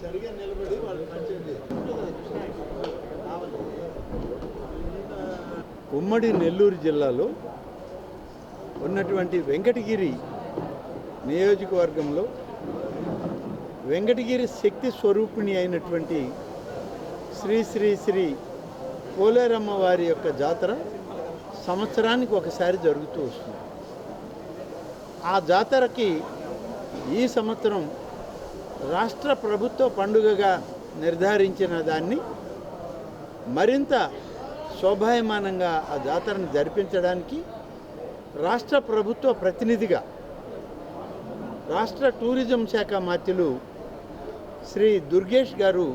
సరిగా నిలబడి వాళ్ళు ఉమ్మడి నెల్లూరు జిల్లాలో ఉన్నటువంటి వెంకటగిరి నియోజకవర్గంలో వెంకటగిరి శక్తి స్వరూపిణి అయినటువంటి శ్రీ శ్రీ శ్రీ పోలేరమ్మ వారి యొక్క జాతర సంవత్సరానికి ఒకసారి జరుగుతూ వస్తుంది. ఆ జాతరకి ఈ సంవత్సరం రాష్ట్ర ప్రభుత్వ పండుగగా నిర్ధారించిన దాన్ని మరింత శోభాయమానంగా ఆ జాతరను జరిపించడానికి రాష్ట్ర ప్రభుత్వ ప్రతినిధిగా రాష్ట్ర టూరిజం శాఖ మాత్యులు శ్రీ దుర్గేష్ గారు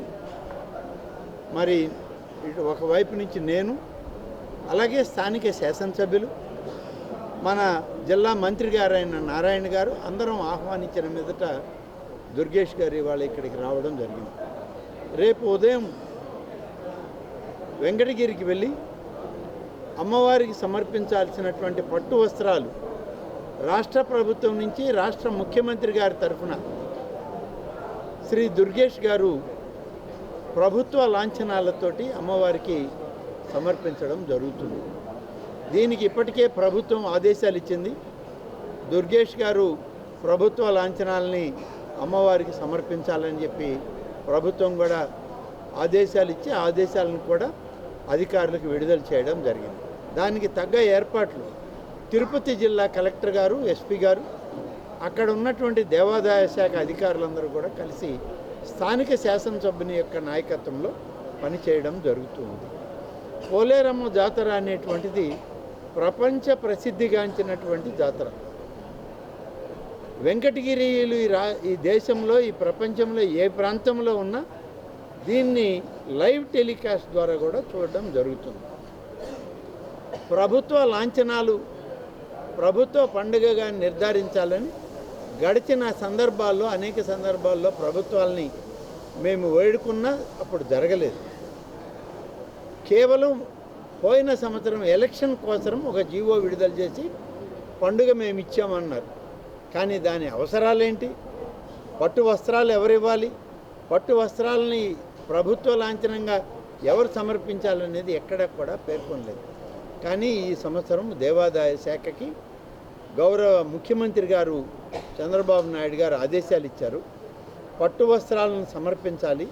మరి ఇటు ఒకవైపు నుంచి నేను అలాగే స్థానిక శాసనసభ్యులు మన జిల్లా మంత్రి గారైన నారాయణ గారు అందరం ఆహ్వానించిన మీదట దుర్గేష్ గారు ఇవాళ ఇక్కడికి రావడం జరిగింది. రేపు ఉదయం వెంకటగిరికి వెళ్ళి అమ్మవారికి సమర్పించాల్సినటువంటి పట్టు వస్త్రాలు రాష్ట్ర ప్రభుత్వం నుంచి రాష్ట్ర ముఖ్యమంత్రి గారి తరఫున శ్రీ దుర్గేష్ గారు ప్రభుత్వ లాంఛనాలతోటి అమ్మవారికి సమర్పించడం జరుగుతుంది. దీనికి ఇప్పటికే ప్రభుత్వం ఆదేశాలు ఇచ్చింది. దుర్గేష్ గారు ప్రభుత్వ లాంఛనాలని అమ్మవారికి సమర్పించాలని చెప్పి ప్రభుత్వం కూడా ఆదేశాలు ఇచ్చి ఆదేశాలను కూడా అధికారులకు విడుదల చేయడం జరిగింది. దానికి తగ్గ ఏర్పాట్లు తిరుపతి జిల్లా కలెక్టర్ గారు ఎస్పీ గారు అక్కడ ఉన్నటువంటి దేవాదాయ శాఖ అధికారులందరూ కూడా కలిసి స్థానిక శాసనసభ్యుని యొక్క నాయకత్వంలో పనిచేయడం జరుగుతుంది. పోలేరమ్మ జాతర అనేటువంటిది ప్రపంచ ప్రసిద్ధిగాంచినటువంటి జాతర. వెంకటగిరిలు ఈ రా ఈ దేశంలో ఈ ప్రపంచంలో ఏ ప్రాంతంలో ఉన్నా దీన్ని లైవ్ టెలికాస్ట్ ద్వారా కూడా చూడడం జరుగుతుంది. ప్రభుత్వ లాంఛనాలు ప్రభుత్వ పండుగగా నిర్ధారించాలని గడిచిన సందర్భాల్లో అనేక సందర్భాల్లో ప్రభుత్వాలని మేము వేడుకున్నా అప్పుడు జరగలేదు. కేవలం పోయిన సంవత్సరం ఎలక్షన్ కోసం ఒక జీవో విడుదల చేసి పండుగ మేము ఇచ్చామన్నారు. కానీ దాని అవసరాలేంటి? పట్టు వస్త్రాలు ఎవరు ఇవ్వాలి పట్టు వస్త్రాలని ప్రభుత్వ లాంఛనంగా ఎవరు సమర్పించాలనేది ఎక్కడ కూడా పేర్కొనలేదు. కానీ ఈ సంవత్సరం దేవాదాయ శాఖకి గౌరవ ముఖ్యమంత్రి గారు చంద్రబాబు నాయుడు గారు ఆదేశాలు ఇచ్చారు. పట్టు వస్త్రాలను సమర్పించాలి.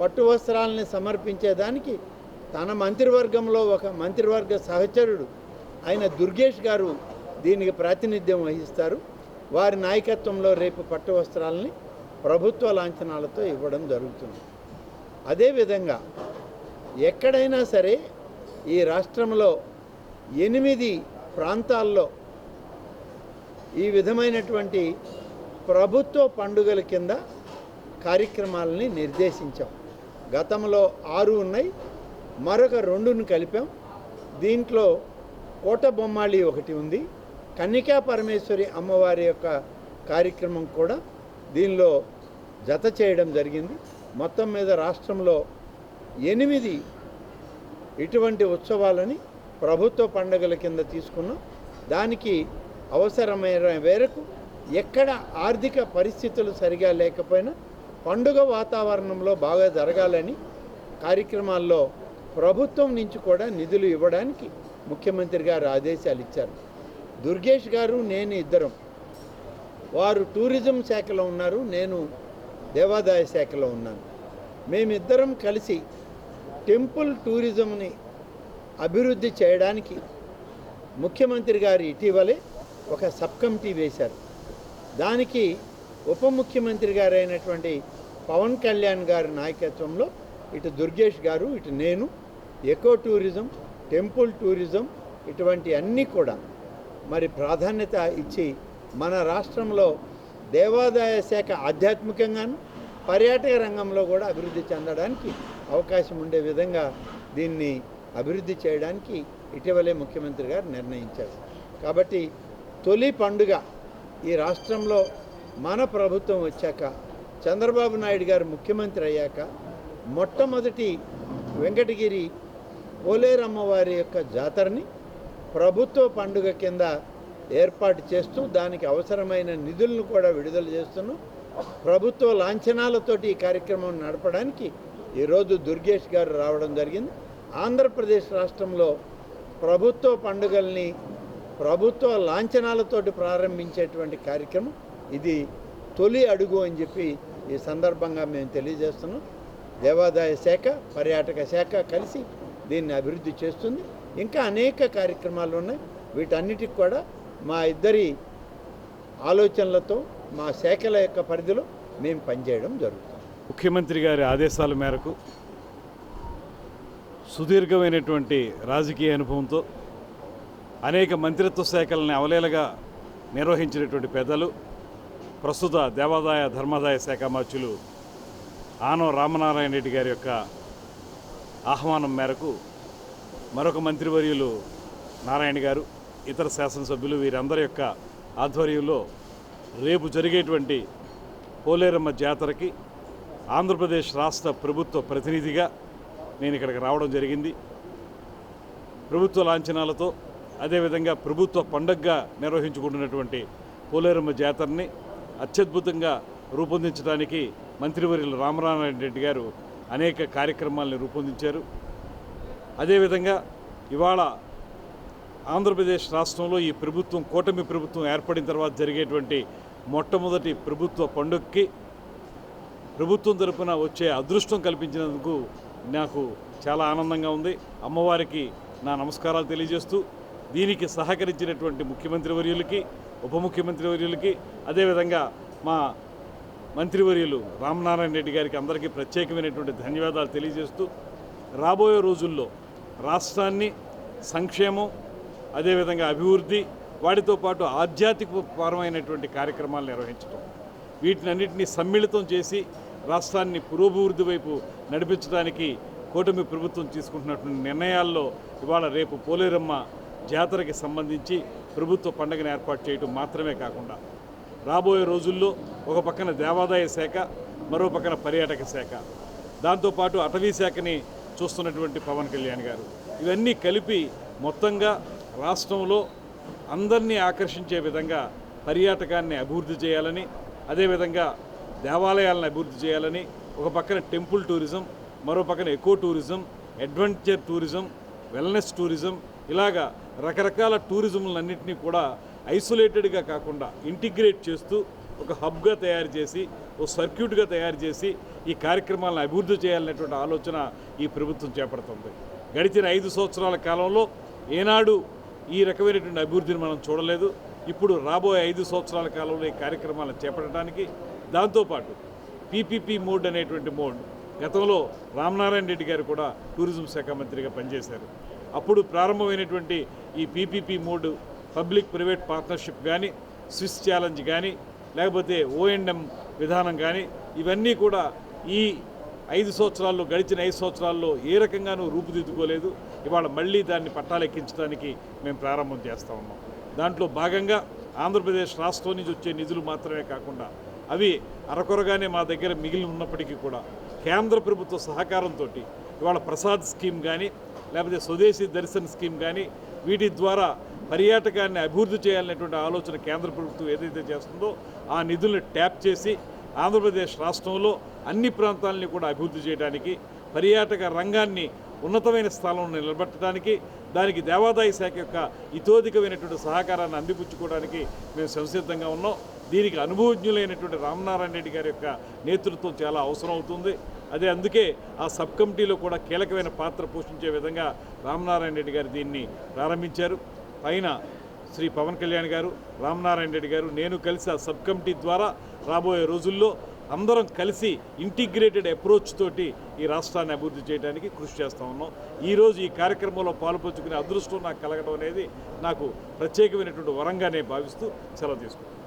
పట్టు వస్త్రాలని సమర్పించేదానికి తన మంత్రివర్గంలో ఒక మంత్రివర్గ సహచరుడు ఆయన దుర్గేష్ గారు దీనికి ప్రాతినిధ్యం వహిస్తారు. వారి నాయకత్వంలో రేపు పట్టు వస్త్రాలని ప్రభుత్వ లాంఛనాలతో ఇవ్వడం జరుగుతుంది. అదేవిధంగా ఎక్కడైనా సరే ఈ రాష్ట్రంలో ఎనిమిది ప్రాంతాల్లో ఈ విధమైనటువంటి ప్రభుత్వ పండుగల కింద కార్యక్రమాలని నిర్దేశించాం. గతంలో ఆరు ఉన్నాయి మరొక రెండును కలిపాం. దీంట్లో కోట బొమ్మాళి ఒకటి ఉంది. కన్నికా పరమేశ్వరి అమ్మవారి యొక్క కార్యక్రమం కూడా దీనిలో జత చేయడం జరిగింది. మొత్తం మీద రాష్ట్రంలో ఎనిమిది ఇటువంటి ఉత్సవాలని ప్రభుత్వ పండుగల కింద తీసుకున్నాం. దానికి అవసరమైన మేరకు ఎక్కడ ఆర్థిక పరిస్థితులు సరిగా లేకపోయినా పండుగ వాతావరణంలో బాగా జరగాలని కార్యక్రమాల్లో ప్రభుత్వం నుంచి కూడా నిధులు ఇవ్వడానికి ముఖ్యమంత్రి గారు ఆదేశాలు ఇచ్చారు. దుర్గేష్ గారు నేను ఇద్దరం. వారు టూరిజం శాఖలో ఉన్నారు నేను దేవాదాయ శాఖలో ఉన్నాను. మేమిద్దరం కలిసి టెంపుల్ టూరిజంని అభివృద్ధి చేయడానికి ముఖ్యమంత్రి గారు ఇటీవలే ఒక సబ్ కమిటీ వేశారు. దానికి ఉప ముఖ్యమంత్రి గారు అయినటువంటి పవన్ కళ్యాణ్ గారి నాయకత్వంలో ఇటు దుర్గేష్ గారు ఇటు నేను ఎకో టూరిజం టెంపుల్ టూరిజం ఇటువంటి అన్నీ కూడా మరి ప్రాధాన్యత ఇచ్చి మన రాష్ట్రంలో దేవాదాయ శాఖ ఆధ్యాత్మికంగాను పర్యాటక రంగంలో కూడా అభివృద్ధి చెందడానికి అవకాశం ఉండే విధంగా దీన్ని అభివృద్ధి చేయడానికి ఇటీవలే ముఖ్యమంత్రి గారు నిర్ణయించారు. కాబట్టి తొలి పండుగ ఈ రాష్ట్రంలో మన ప్రభుత్వం వచ్చాక చంద్రబాబు నాయుడు గారు ముఖ్యమంత్రి అయ్యాక మొట్టమొదటి వెంకటగిరి పోలేరమ్మవారి యొక్క జాతరని ప్రభుత్వ పండుగ కింద ఏర్పాటు చేస్తూ దానికి అవసరమైన నిధులను కూడా విడుదల చేస్తున్నాం ప్రభుత్వ లాంఛనాలతోటి ఈ కార్యక్రమం నడపడానికి ఈరోజు దుర్గేష్ గారు రావడం జరిగింది. ఆంధ్రప్రదేశ్ రాష్ట్రంలో ప్రభుత్వ పండుగల్ని ప్రభుత్వ లాంఛనాలతోటి ప్రారంభించేటువంటి కార్యక్రమం ఇది తొలి అడుగు అని చెప్పి ఈ సందర్భంగా మేము తెలియజేస్తున్నాం. దేవాదాయ శాఖ పర్యాటక శాఖ కలిసి దీన్ని అభివృద్ధి చేస్తుంది. ఇంకా అనేక కార్యక్రమాలు ఉన్నాయి. వీటన్నిటికి కూడా మా ఇద్దరి ఆలోచనలతో మా శాఖల యొక్క పరిధిలో మేము పనిచేయడం జరుగుతుంది. ముఖ్యమంత్రి గారి ఆదేశాల మేరకు సుదీర్ఘమైనటువంటి రాజకీయ అనుభవంతో అనేక మంత్రిత్వ శాఖలని అవలేలగా నిర్వహించినటువంటి పెద్దలు ప్రస్తుత దేవాదాయ ధర్మాదాయ శాఖ మార్చులు ఆనో రామనారాయణ రెడ్డి గారి యొక్క ఆహ్వానం మేరకు మరొక మంత్రివర్యులు నారాయణ గారు ఇతర శాసనసభ్యులు వీరందరి యొక్క ఆధ్వర్యంలో రేపు జరిగేటువంటి పోలేరమ్మ జాతరకి ఆంధ్రప్రదేశ్ రాష్ట్ర ప్రభుత్వ ప్రతినిధిగా నేను ఇక్కడికి రావడం జరిగింది. ప్రభుత్వ లాంఛనాలతో అదేవిధంగా ప్రభుత్వ పండగగా నిర్వహించుకుంటున్నటువంటి పోలేరమ్మ జాతరని అత్యద్భుతంగా రూపొందించడానికి మంత్రివర్యులు రామనారాయణ రెడ్డి గారు అనేక కార్యక్రమాలను రూపొందించారు. అదేవిధంగా ఇవాళ ఆంధ్రప్రదేశ్ రాష్ట్రంలో ఈ ప్రభుత్వం కూటమి ప్రభుత్వం ఏర్పడిన తర్వాత జరిగేటువంటి మొట్టమొదటి ప్రభుత్వ పండుగకి ప్రభుత్వం తరపున వచ్చే అదృష్టం కల్పించినందుకు నాకు చాలా ఆనందంగా ఉంది. అమ్మవారికి నా నమస్కారాలు తెలియజేస్తూ దీనికి సహకరించినటువంటి ముఖ్యమంత్రి వర్యులకి ఉప ముఖ్యమంత్రి వర్యులకి అదేవిధంగా మా మంత్రివర్యులు రామనారాయణ రెడ్డి గారికి అందరికీ ప్రత్యేకమైనటువంటి ధన్యవాదాలు తెలియజేస్తూ రాబోయే రోజుల్లో రాష్ట్రాన్ని సంక్షేమం అదేవిధంగా అభివృద్ధి వాటితో పాటు ఆధ్యాత్మిక పరమైనటువంటి కార్యక్రమాలు నిర్వహించడం వీటినన్నింటినీ సమ్మిళితం చేసి రాష్ట్రాన్ని పురోభివృద్ధి వైపు నడిపించడానికి కూటమి ప్రభుత్వం తీసుకుంటున్నటువంటి నిర్ణయాల్లో ఇవాళ రేపు పోలేరమ్మ జాతరకి సంబంధించి ప్రభుత్వ పండుగను ఏర్పాటు చేయడం మాత్రమే కాకుండా రాబోయే రోజుల్లో ఒక పక్కన దేవాదాయ శాఖ మరో పక్కన పర్యాటక శాఖ. దాంతోపాటు అటవీ శాఖని చూస్తున్నటువంటి పవన్ కళ్యాణ్ గారు. ఇవన్నీ కలిపి మొత్తంగా రాష్ట్రంలో అందరినీ ఆకర్షించే విధంగా పర్యాటకాన్ని అభివృద్ధి చేయాలని అదేవిధంగా దేవాలయాలను అభివృద్ధి చేయాలని ఒక పక్కన టెంపుల్ టూరిజం మరో పక్కన eco tourism adventure tourism wellness tourism ఇలాగా రకరకాల టూరిజంలన్నింటినీ కూడా ఐసోలేటెడ్గా కాకుండా ఇంటిగ్రేట్ చేస్తూ ఒక హబ్గా తయారు చేసి ఓ సర్క్యూట్గా తయారు చేసి ఈ కార్యక్రమాలను అభివృద్ధి చేయాలనేటువంటి ఆలోచన ఈ ప్రభుత్వం చేపడుతుంది. గడిచిన ఐదు సంవత్సరాల కాలంలో ఏనాడు ఈ రకమైనటువంటి అభివృద్ధిని మనం చూడలేదు. ఇప్పుడు రాబోయే ఐదు సంవత్సరాల కాలంలో ఈ కార్యక్రమాలను చేపట్టడానికి దాంతోపాటు పీపీపీ మోడ్ అనేటువంటి మోడ్ గతంలో రామనారాయణ రెడ్డి గారు కూడా టూరిజం శాఖ మంత్రిగా పనిచేశారు. అప్పుడు ప్రారంభమైనటువంటి ఈ PPP mode public private partnership కానీ స్విస్ ఛాలెంజ్ కానీ లేకపోతే ఓఎండ్ఎం విధానం కానీ ఇవన్నీ కూడా ఈ ఐదు సంవత్సరాల్లో గడిచిన ఐదు సంవత్సరాల్లో ఏ రకంగానూ రూపుదిద్దుకోలేదు. ఇవాళ మళ్ళీ దాన్ని పట్టాలెక్కించడానికి మేము ప్రారంభం చేస్తూ ఉన్నాం. దాంట్లో భాగంగా ఆంధ్రప్రదేశ్ రాష్ట్రం నుంచి వచ్చే నిధులు మాత్రమే కాకుండా అవి అరకొరగానే మా దగ్గర మిగిలి ఉన్నప్పటికీ కూడా కేంద్ర ప్రభుత్వ సహకారంతో ఇవాళ ప్రసాద్ స్కీమ్ కానీ లేకపోతే స్వదేశీ దర్శన్ స్కీమ్ కానీ వీటి ద్వారా పర్యాటకాన్ని అభివృద్ధి చేయాలనేటువంటి ఆలోచన కేంద్ర ప్రభుత్వం ఏదైతే చేస్తుందో ఆ నిధులను ట్యాప్ చేసి ఆంధ్రప్రదేశ్ రాష్ట్రంలో అన్ని ప్రాంతాలని కూడా అభివృద్ధి చేయడానికి పర్యాటక రంగాన్ని ఉన్నతమైన స్థానంలో నిలబెట్టడానికి దానికి దేవాదాయ శాఖ యొక్క ఇతోధికమైనటువంటి సహకారాన్ని అందిపుచ్చుకోవడానికి మేము సంసిద్ధంగా ఉన్నాం. దీనికి అనుభవజ్ఞులైనటువంటి రామనారాయణ రెడ్డి గారి యొక్క నేతృత్వం చాలా అవసరం అవుతుంది. అదే అందుకే ఆ సబ్ కమిటీలో కూడా కీలకమైన పాత్ర పోషించే విధంగా రామనారాయణ రెడ్డి గారు దీన్ని ప్రారంభించారు. పైన శ్రీ పవన్ కళ్యాణ్ గారు రామనారాయణ రెడ్డి గారు నేను కలిసి ఆ సబ్ కమిటీ ద్వారా రాబోయే రోజుల్లో అందరం కలిసి ఇంటిగ్రేటెడ్ అప్రోచ్ తోటి ఈ రాష్ట్రాన్ని అభివృద్ధి చేయడానికి కృషి చేస్తూ ఉన్నాం. ఈరోజు ఈ కార్యక్రమంలో పాల్పంచుకునే అదృష్టం నాకు కలగడం అనేది నాకు ప్రత్యేకమైనటువంటి వరంగా నేను భావిస్తూ సెలవు తీసుకుంటాను